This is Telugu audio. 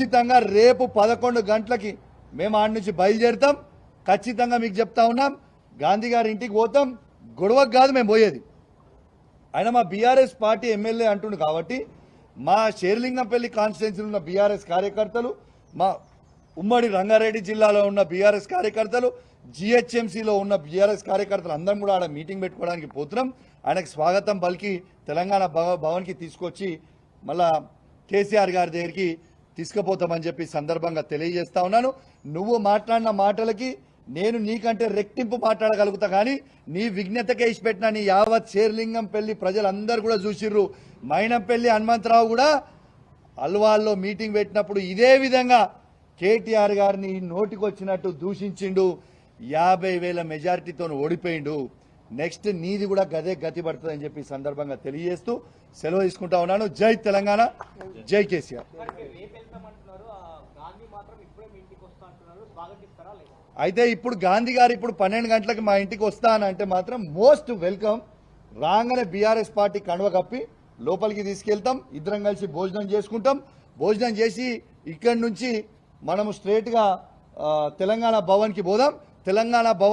ఖచ్చితంగా రేపు పదకొండు గంటలకి మేము ఆడ నుంచి బయలుదేరుతాం. ఖచ్చితంగా మీకు చెప్తా ఉన్నాం. గాంధీ గారి ఇంటికి పోతాం. గొడవకు కాదు మేము పోయేది. ఆయన మా బీఆర్ఎస్ పార్టీ ఎమ్మెల్యే అంటుండు కాబట్టి మా షేర్లింగంపల్లి కాన్స్టిట్యున్సీలో ఉన్న బీఆర్ఎస్ కార్యకర్తలు మా ఉమ్మడి రంగారెడ్డి జిల్లాలో ఉన్న బీఆర్ఎస్ కార్యకర్తలు జిహెచ్ఎంసీలో ఉన్న బీఆర్ఎస్ కార్యకర్తలు అందరం కూడా ఆడ మీటింగ్ పెట్టుకోవడానికి పోతున్నాం. ఆయనకు స్వాగతం పలికి తెలంగాణ భవ భవన్కి తీసుకొచ్చి మళ్ళా కేసీఆర్ గారి దగ్గరికి తీసుకుపోతామని చెప్పి సందర్భంగా తెలియజేస్తా ఉన్నాను. నువ్వు మాట్లాడిన మాటలకి నేను నీకంటే రెట్టింపు మాట్లాడగలుగుతా కానీ నీ విఘ్నతకే ఇచ్చిపెట్టిన నీ యావత్ శేర్లింగం పెళ్ళి ప్రజలందరూ కూడా చూసిర్రు. మైనంపల్లి హనుమంతరావు కూడా అల్వాల్లో మీటింగ్ పెట్టినప్పుడు ఇదే విధంగా కేటీఆర్ గారిని నోటికొచ్చినట్టు దూషించిండు. యాభై వేల మెజారిటీతో ఓడిపోయిండు. నెక్స్ట్ నీది కూడా గదే గతి పడుతుందని చెప్పి సందర్భంగా తెలియజేస్తూ సెలవు తీసుకుంటా ఉన్నాను. జై తెలంగాణ. జై కేసీఆర్ రేపు వెళ్తామంటున్నారు ఆ గాంధీ మాత్రం ఇప్పుడే మీ ఇంటికి వస్తా అంటున్నారు స్వాగతిస్తారా లేదా అయితే ఇప్పుడు గాంధీ గారు ఇప్పుడు పన్నెండు గంటలకు మా ఇంటికి వస్తా అని అంటే మాత్రం మోస్ట్ వెల్కమ్. రాగానే బీఆర్ఎస్ పార్టీ కండువ కప్పి లోపలికి తీసుకెళ్తాం. ఇద్దరం కలిసి భోజనం చేసుకుంటాం. భోజనం చేసి ఇక్కడి నుంచి మనము స్ట్రేట్గా తెలంగాణ భవన్కి పోదాం. తెలంగాణ భవన్